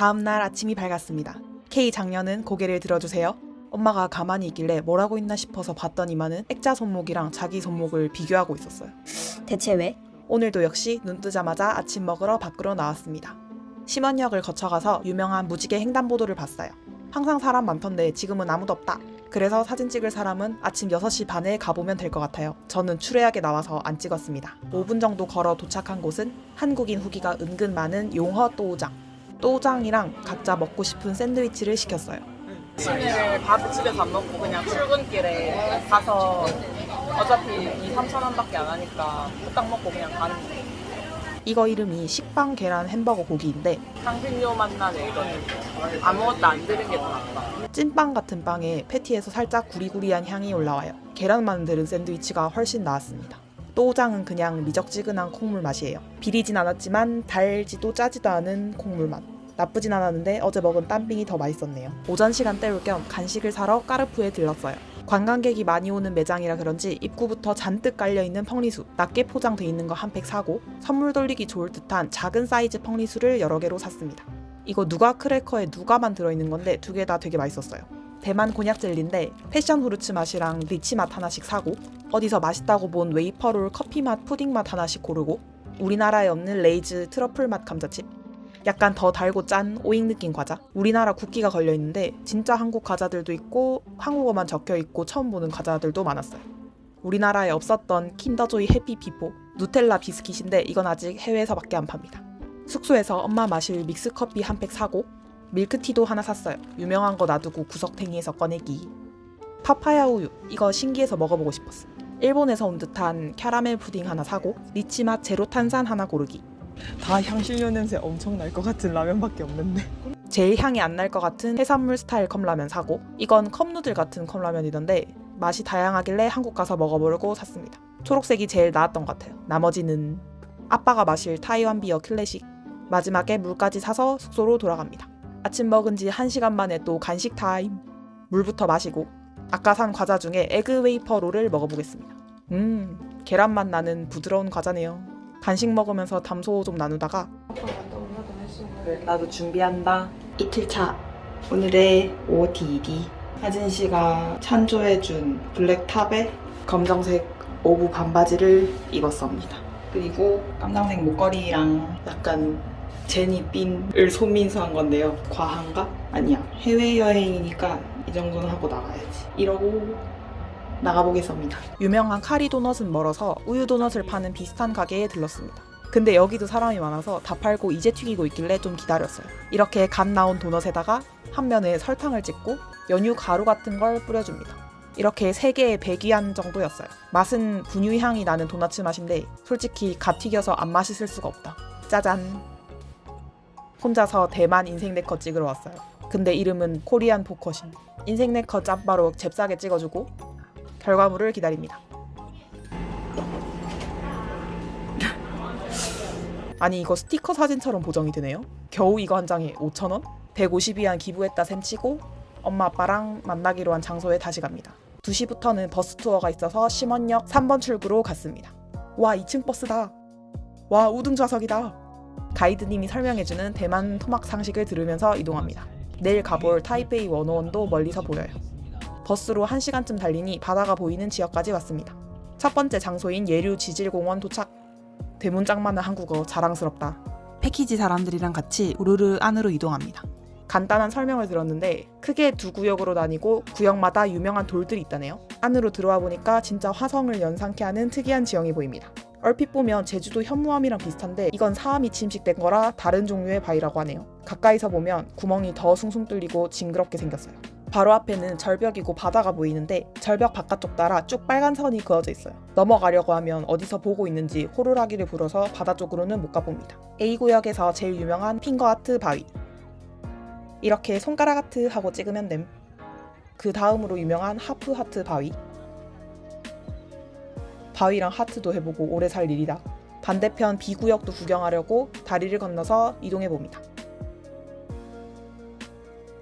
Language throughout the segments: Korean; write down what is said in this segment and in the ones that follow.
다음 날 아침이 밝았습니다. K 장녀는 고개를 들어주세요. 엄마가 가만히 있길래 뭐라고 있나 싶어서 봤더니만은 액자 손목이랑 자기 손목을 비교하고 있었어요. 대체 왜? 오늘도 역시 눈 뜨자마자 아침 먹으러 밖으로 나왔습니다. 심원역을 거쳐가서 유명한 무지개 횡단보도를 봤어요. 항상 사람 많던데 지금은 아무도 없다. 그래서 사진 찍을 사람은 아침 6시 반에 가보면 될 것 같아요. 저는 추레하게 나와서 안 찍었습니다. 5분 정도 걸어 도착한 곳은 한국인 후기가 은근 많은 용허 또우장. 또우장이랑 각자 먹고 싶은 샌드위치를 시켰어요. 아침을 밥 집에서 안 먹고 그냥 출근길에 가서 어차피 2, 3천 원밖에 안 하니까 후딱 먹고 그냥 가는 거 이거 이름이 식빵 계란 햄버거 고기인데 향신료 맛 나네 이거는 아무것도 안 들은 게더 낫다 찐빵 같은 빵에 패티에서 살짝 구리구리한 향이 올라와요. 계란만 들은 샌드위치가 훨씬 나았습니다. 또우장은 그냥 미적지근한 콩물 맛이에요. 비리진 않았지만 달지도 짜지도 않은 콩물 맛. 나쁘진 않았는데 어제 먹은 땀빙이 더 맛있었네요. 오전 시간 때울 겸 간식을 사러 까르푸에 들렀어요. 관광객이 많이 오는 매장이라 그런지 입구부터 잔뜩 깔려있는 펑리수, 낮게 포장돼 있는 거 한 팩 사고 선물 돌리기 좋을 듯한 작은 사이즈 펑리수를 여러 개로 샀습니다. 이거 누가 크래커에 누가만 들어있는 건데 두 개 다 되게 맛있었어요. 대만 곤약 젤리인데 패션 후르츠 맛이랑 리치 맛 하나씩 사고 어디서 맛있다고 본 웨이퍼롤 커피 맛 푸딩 맛 하나씩 고르고 우리나라에 없는 레이즈 트러플 맛 감자칩 약간 더 달고 짠 오잉 느낌 과자 우리나라 국기가 걸려 있는데 진짜 한국 과자들도 있고 한국어만 적혀 있고 처음 보는 과자들도 많았어요. 우리나라에 없었던 킨더조이 해피 피포 누텔라 비스킷인데 이건 아직 해외에서밖에 안 팝니다. 숙소에서 엄마 마실 믹스커피 한 팩 사고 밀크티도 하나 샀어요. 유명한 거 놔두고 구석탱이에서 꺼내기. 파파야 우유 이거 신기해서 먹어보고 싶었어. 일본에서 온 듯한 캐러멜 푸딩 하나 사고 리치 맛 제로 탄산 하나 고르기. 다 향신료 냄새 엄청 날 것 같은 라면밖에 없는데. 제일 향이 안 날 것 같은 해산물 스타일 컵라면 사고 이건 컵누들 같은 컵라면이던데 맛이 다양하길래 한국 가서 먹어보려고 샀습니다. 초록색이 제일 나았던 것 같아요. 나머지는 아빠가 마실 타이완 비어 클래식 마지막에 물까지 사서 숙소로 돌아갑니다. 아침 먹은 지 1시간 만에 또 간식 타임. 물부터 마시고 아까 산 과자 중에 에그 웨이퍼 롤을 먹어보겠습니다. 음, 계란 맛 나는 부드러운 과자네요. 간식 먹으면서 담소 좀 나누다가 그래, 나도 준비한다. 이틀 차 오늘의 OOTD 하진 씨가 찬조해준 블랙 탑에 검정색 오브 반바지를 입었습니다. 그리고 깜장색 목걸이랑 약간 제니핀을 소민수한 건데요. 과한가? 아니야. 해외여행이니까 이 정도는 하고 나가야지. 이러고 나가보겠습니다. 유명한 카리 도넛은 멀어서 우유 도넛을 파는 비슷한 가게에 들렀습니다. 근데 여기도 사람이 많아서 다 팔고 이제 튀기고 있길래 좀 기다렸어요. 이렇게 갓 나온 도넛에다가 한 면에 설탕을 찍고 연유 가루 같은 걸 뿌려줍니다. 이렇게 3개에 100위안 정도였어요. 맛은 분유 향이 나는 도넛 맛인데 솔직히 갓 튀겨서 안 맛있을 수가 없다. 짜잔. 혼자서 대만 인생 네컷 찍으러 왔어요. 근데 이름은 코리안 포커신. 인생 네컷 짬바로 잽싸게 찍어주고 결과물을 기다립니다. 아니 이거 스티커 사진처럼 보정이 되네요. 겨우 이거 한 장에 5,000원? 150위안 기부했다 셈 치고 엄마 아빠랑 만나기로 한 장소에 다시 갑니다. 2시부터는 버스 투어가 있어서 심원역 3번 출구로 갔습니다. 와 2층 버스다. 와 우등 좌석이다. 가이드님이 설명해주는 대만 토막 상식을 들으면서 이동합니다. 내일 가볼 타이페이 원호원도 멀리서 보여요. 버스로 1시간쯤 달리니 바다가 보이는 지역까지 왔습니다. 첫 번째 장소인 예류 지질공원 도착. 대문짝만한 한국어 자랑스럽다. 패키지 사람들이랑 같이 우르르 안으로 이동합니다. 간단한 설명을 들었는데 크게 두 구역으로 나뉘고 구역마다 유명한 돌들이 있다네요. 안으로 들어와 보니까 진짜 화성을 연상케 하는 특이한 지형이 보입니다. 얼핏 보면 제주도 현무암이랑 비슷한데 이건 사암이 침식된 거라 다른 종류의 바위라고 하네요. 가까이서 보면 구멍이 더 숭숭 뚫리고 징그럽게 생겼어요. 바로 앞에는 절벽이고 바다가 보이는데 절벽 바깥쪽 따라 쭉 빨간 선이 그어져 있어요. 넘어가려고 하면 어디서 보고 있는지 호루라기를 불어서 바다 쪽으로는 못 가봅니다. A 구역에서 제일 유명한 핑거 하트 바위. 이렇게 손가락 하트 하고 찍으면 됨. 그 다음으로 유명한 하프 하트 바위. 바위랑 하트도 해보고 오래 살 일이다. 반대편 B 구역도 구경하려고 다리를 건너서 이동해 봅니다.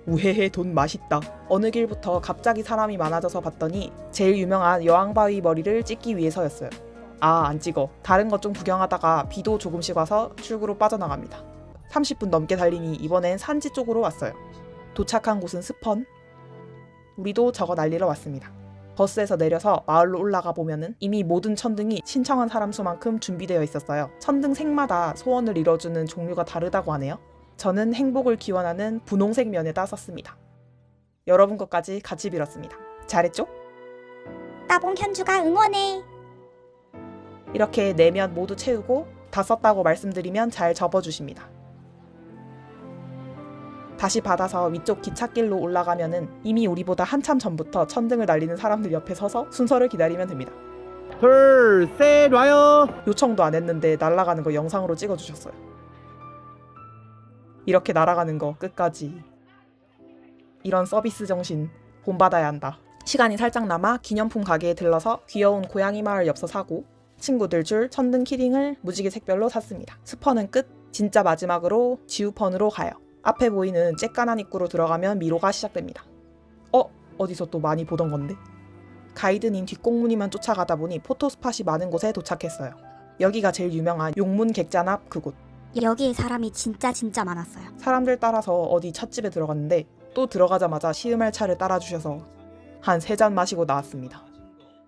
우헤헤 돈 맛있다. 어느 길부터 갑자기 사람이 많아져서 봤더니 제일 유명한 여왕바위 머리를 찍기 위해서였어요. 아, 안 찍어. 다른 것 좀 구경하다가 비도 조금씩 와서 출구로 빠져나갑니다. 30분 넘게 달리니 이번엔 산지 쪽으로 왔어요. 도착한 곳은 스펀. 우리도 저거 날리러 왔습니다. 버스에서 내려서 마을로 올라가 보면은 이미 모든 천등이 신청한 사람 수만큼 준비되어 있었어요. 천등 색마다 소원을 이뤄주는 종류가 다르다고 하네요. 저는 행복을 기원하는 분홍색 면에다 썼습니다. 여러분 것까지 같이 빌었습니다. 잘했죠? 따봉 현주가 응원해. 이렇게 네 면 모두 채우고 다 썼다고 말씀드리면 잘 접어주십니다. 다시 받아서 위쪽 기찻길로 올라가면은 이미 우리보다 한참 전부터 천등을 날리는 사람들 옆에 서서 순서를 기다리면 됩니다. 둘, 셋, 와요. 요청도 안 했는데 날아가는 거 영상으로 찍어주셨어요. 이렇게 날아가는 거 끝까지. 이런 서비스 정신 본받아야 한다. 시간이 살짝 남아 기념품 가게에 들러서 귀여운 고양이 마을 엽서 사고 친구들 줄 천등 키링을 무지개 색별로 샀습니다. 스퍼는 끝. 진짜 마지막으로 지우펀으로 가요. 앞에 보이는 쬐깐한 입구로 들어가면 미로가 시작됩니다. 어? 어디서 또 많이 보던 건데? 가이드님 뒷공무니만 쫓아가다 보니 포토스팟이 많은 곳에 도착했어요. 여기가 제일 유명한 용문 객잔 앞 그곳. 여기에 사람이 진짜 진짜 많았어요. 사람들 따라서 어디 찻집에 들어갔는데 또 들어가자마자 시음할 차를 따라주셔서 한 세 잔 마시고 나왔습니다.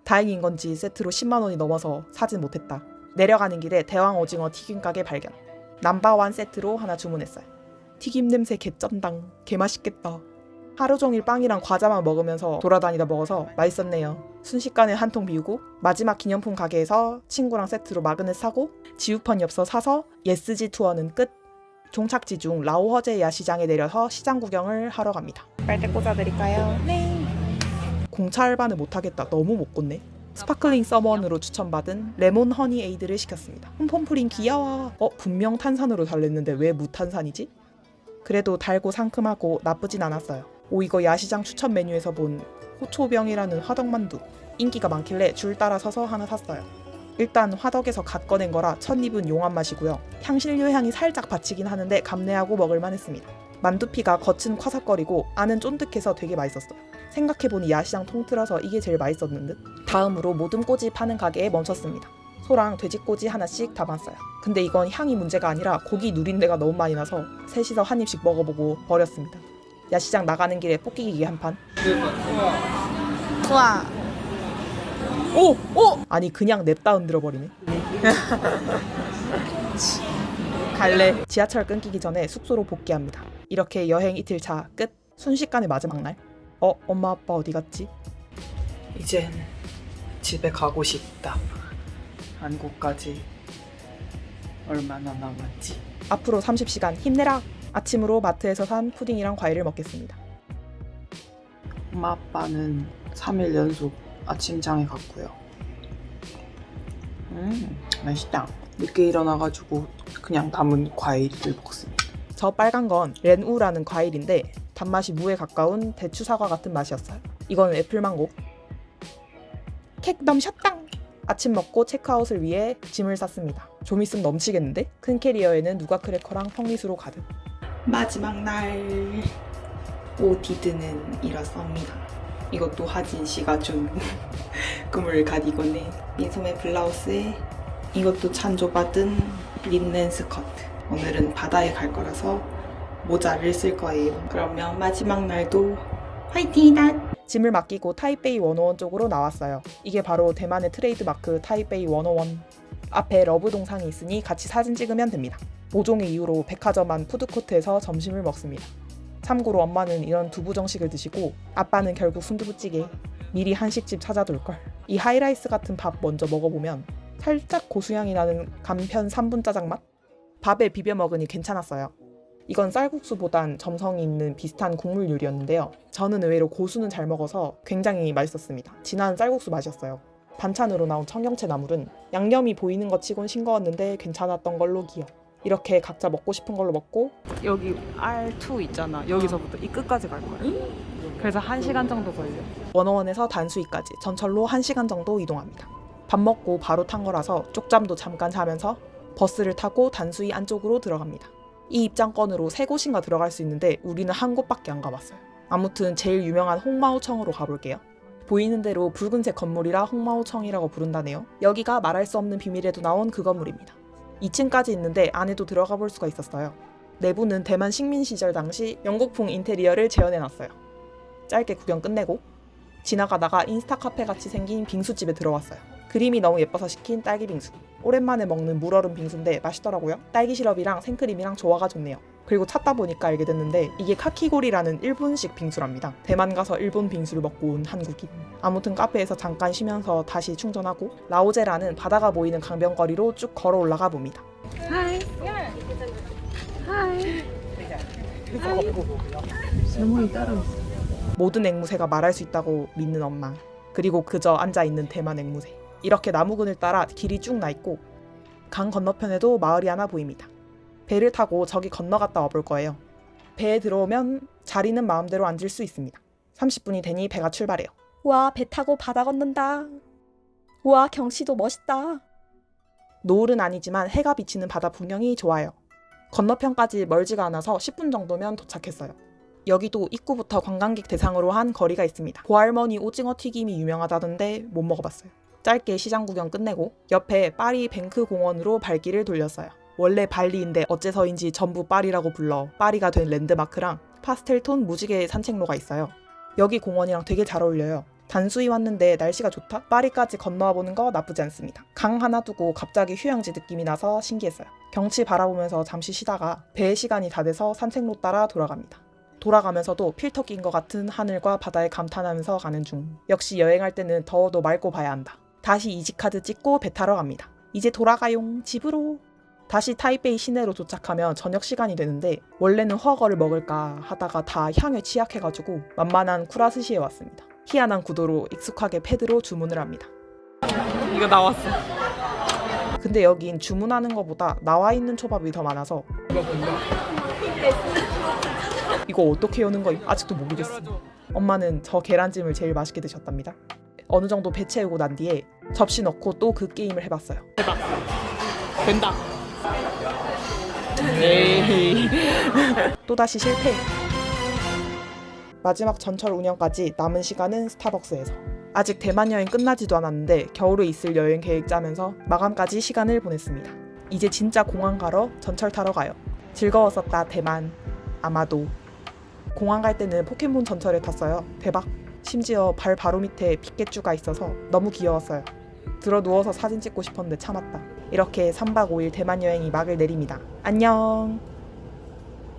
다행인 건지 세트로 10만 원이 넘어서 사진 못했다. 내려가는 길에 대왕 오징어 튀김 가게 발견. 남바완 세트로 하나 주문했어요. 튀김 냄새 개쩐당. 개맛있겠다. 하루 종일 빵이랑 과자만 먹으면서 돌아다니다 먹어서 맛있었네요. 순식간에 한 통 비우고 마지막 기념품 가게에서 친구랑 세트로 마그넷 사고 지우펀 엽서 사서 예스지 투어는 끝. 종착지 중 라오허제 야시장에 내려서 시장 구경을 하러 갑니다. 빨대 꽂아드릴까요? 네. 공차 알바는 못하겠다. 너무 못 꽂네. 스파클링 서먼으로 추천받은 레몬 허니 에이드를 시켰습니다. 홈폼프린 귀여워. 어 분명 탄산으로 달랬는데 왜 무탄산이지? 그래도 달고 상큼하고 나쁘진 않았어요. 오 이거 야시장 추천 메뉴에서 본 호초병이라는 화덕만두 인기가 많길래 줄 따라 서서 하나 샀어요. 일단 화덕에서 갓 꺼낸 거라 첫 입은 용한 맛이고요. 향신료 향이 살짝 받치긴 하는데 감내하고 먹을만 했습니다. 만두피가 겉은 화삭거리고 안은 쫀득해서 되게 맛있었어요. 생각해보니 야시장 통틀어서 이게 제일 맛있었는 듯. 다음으로 모둠꼬지 파는 가게에 멈췄습니다. 소랑 돼지꼬지 하나씩 담았어요. 근데 이건 향이 문제가 아니라 고기 누린내가 너무 많이 나서 셋이서 한 입씩 먹어보고 버렸습니다. 야시장 나가는 길에 뽑기기기 한 판. 좋아. 오! 오! 아니 그냥 냅다 흔들어 버리네. 갈래. 지하철 끊기기 전에 숙소로 복귀합니다. 이렇게 여행 이틀 차 끝. 순식간에 마지막 날. 어, 엄마 아빠 어디 갔지? 이젠 집에 가고 싶다. 한국까지 얼마나 남았지? 앞으로 30시간 힘내라. 아침으로 마트에서 산 푸딩이랑 과일을 먹겠습니다. 엄마 아빠는 3일 연속 아침장에 갔고요. 음, 맛있다. 늦게 일어나가지고 그냥 남은 과일을 먹습니다. 저 빨간 건 렌우라는 과일인데 단맛이 무에 가까운 대추 사과 같은 맛이었어요. 이건 애플망고. 캑 넘셨당! 아침 먹고 체크아웃을 위해 짐을 쌌습니다. 좀 있으면 넘치겠는데? 큰 캐리어에는 누가 크래커랑 펑리수로 가득. 마지막 날 오디드는 일어섭니다. 이것도 하진 씨가 준 꿈을 가디건에 민소매 블라우스에 이것도 찬조받은 린넨 스커트. 오늘은 바다에 갈 거라서 모자를 쓸 거예요. 그러면 마지막 날도 화이팅이다! 짐을 맡기고 타이베이 101 쪽으로 나왔어요. 이게 바로 대만의 트레이드 마크 타이베이 101. 앞에 러브 동상이 있으니 같이 사진 찍으면 됩니다. 모종의 이유로 백화점 안 푸드코트에서 점심을 먹습니다. 참고로 엄마는 이런 두부 정식을 드시고 아빠는 결국 순두부찌개. 미리 한식집 찾아둘 걸. 이 하이라이스 같은 밥 먼저 먹어보면 살짝 고수향이 나는 간편 3분 짜장 맛? 밥에 비벼 먹으니 괜찮았어요. 이건 쌀국수보단 점성이 있는 비슷한 국물 요리였는데요. 저는 의외로 고수는 잘 먹어서 굉장히 맛있었습니다. 진한 쌀국수 맛이었어요. 반찬으로 나온 청경채 나물은 양념이 보이는 것 치곤 싱거웠는데 괜찮았던 걸로 기억. 이렇게 각자 먹고 싶은 걸로 먹고 여기 R2 있잖아. 여기서부터 이 끝까지 갈 거야. 그래서 1시간 정도 걸려. 원어원에서 단수이까지 전철로 1시간 정도 이동합니다. 밥 먹고 바로 탄 거라서 쪽잠도 잠깐 자면서 버스를 타고 단수이 안쪽으로 들어갑니다. 이 입장권으로 세 곳인가 들어갈 수 있는데 우리는 한 곳밖에 안 가봤어요. 아무튼 제일 유명한 홍마오청으로 가볼게요. 보이는 대로 붉은색 건물이라 홍마오청이라고 부른다네요. 여기가 말할 수 없는 비밀에도 나온 그 건물입니다. 2층까지 있는데 안에도 들어가 볼 수가 있었어요. 내부는 대만 식민 시절 당시 영국풍 인테리어를 재현해놨어요. 짧게 구경 끝내고 지나가다가 인스타 카페 같이 생긴 빙수집에 들어왔어요. 그림이 너무 예뻐서 시킨 딸기 빙수. 오랜만에 먹는 물얼음 빙수인데 맛있더라고요. 딸기 시럽이랑 생크림이랑 조화가 좋네요. 그리고 찾다 보니까 알게 됐는데 이게 카키고리라는 일본식 빙수랍니다. 대만 가서 일본 빙수를 먹고 온 한국인. 아무튼 카페에서 잠깐 쉬면서 다시 충전하고 라오제라는 바다가 보이는 강변거리로 쭉 걸어 올라가 봅니다. 모든 앵무새가 말할 수 있다고 믿는 엄마. 그리고 그저 앉아 있는 대만 앵무새. 이렇게 나무근을 따라 길이 쭉 나 있고 강 건너편에도 마을이 하나 보입니다. 배를 타고 저기 건너갔다 와볼 거예요. 배에 들어오면 자리는 마음대로 앉을 수 있습니다. 30분이 되니 배가 출발해요. 와, 배 타고 바다 건넌다. 와, 경치도 멋있다. 노을은 아니지만 해가 비치는 바다 풍경이 좋아요. 건너편까지 멀지가 않아서 10분 정도면 도착했어요. 여기도 입구부터 관광객 대상으로 한 거리가 있습니다. 보할머니 오징어 튀김이 유명하다던데 못 먹어봤어요. 짧게 시장 구경 끝내고 옆에 파리 뱅크 공원으로 발길을 돌렸어요. 원래 발리인데 어째서인지 전부 파리라고 불러 파리가 된 랜드마크랑 파스텔 톤 무지개 산책로가 있어요. 여기 공원이랑 되게 잘 어울려요. 단수히 왔는데 날씨가 좋다? 파리까지 건너와 보는 거 나쁘지 않습니다. 강 하나 두고 갑자기 휴양지 느낌이 나서 신기했어요. 경치 바라보면서 잠시 쉬다가 배의 시간이 다 돼서 산책로 따라 돌아갑니다. 돌아가면서도 필터 낀 것 같은 하늘과 바다에 감탄하면서 가는 중. 역시 여행할 때는 더워도 맑고 봐야 한다. 다시 이지카드 찍고 배 타러 갑니다. 이제 돌아가용 집으로. 다시 타이베이 시내로 도착하면 저녁 시간이 되는데 원래는 허거를 먹을까 하다가 다 향에 취약해가지고 만만한 쿠라스시에 왔습니다. 희한한 구도로 익숙하게 패드로 주문을 합니다. 이거 나왔어. 근데 여긴 주문하는 것보다 나와 있는 초밥이 더 많아서 이거 어떻게 여는 거임? 아직도 못 이겼어. 엄마는 저 계란찜을 제일 맛있게 드셨답니다. 어느 정도 배 채우고 난 뒤에 접시 넣고 또 그 게임을 해봤어요. 된다. 에이. 또다시 실패. 마지막 전철 운영까지 남은 시간은 스타벅스에서. 아직 대만 여행 끝나지도 않았는데 겨울에 있을 여행 계획 짜면서 마감까지 시간을 보냈습니다. 이제 진짜 공항 가러 전철 타러 가요. 즐거웠었다 대만. 아마도. 공항 갈 때는 포켓몬 전철에 탔어요. 대박. 심지어 발 바로 밑에 핏개쭈가 있어서 너무 귀여웠어요. 들어 누워서 사진 찍고 싶었는데 참았다. 이렇게 3박 5일 대만 여행이 막을 내립니다. 안녕.